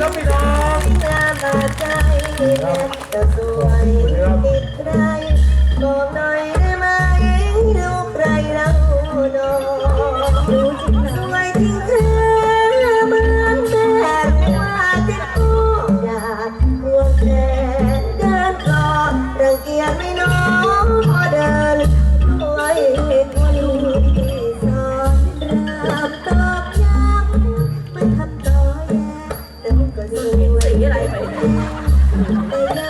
ครับพี่น้อามใจแต่สวยติดใครบอกหน่อย อะไรไป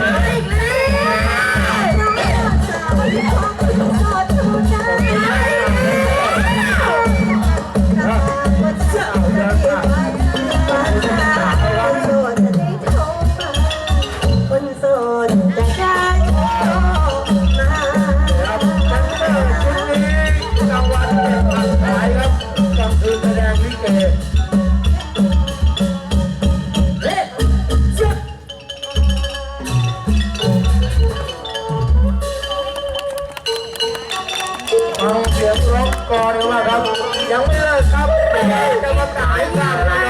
อีกแล้ว ยังไม่เลิกครับแต่จะมาตายกันแล้วเป็ดเป็ด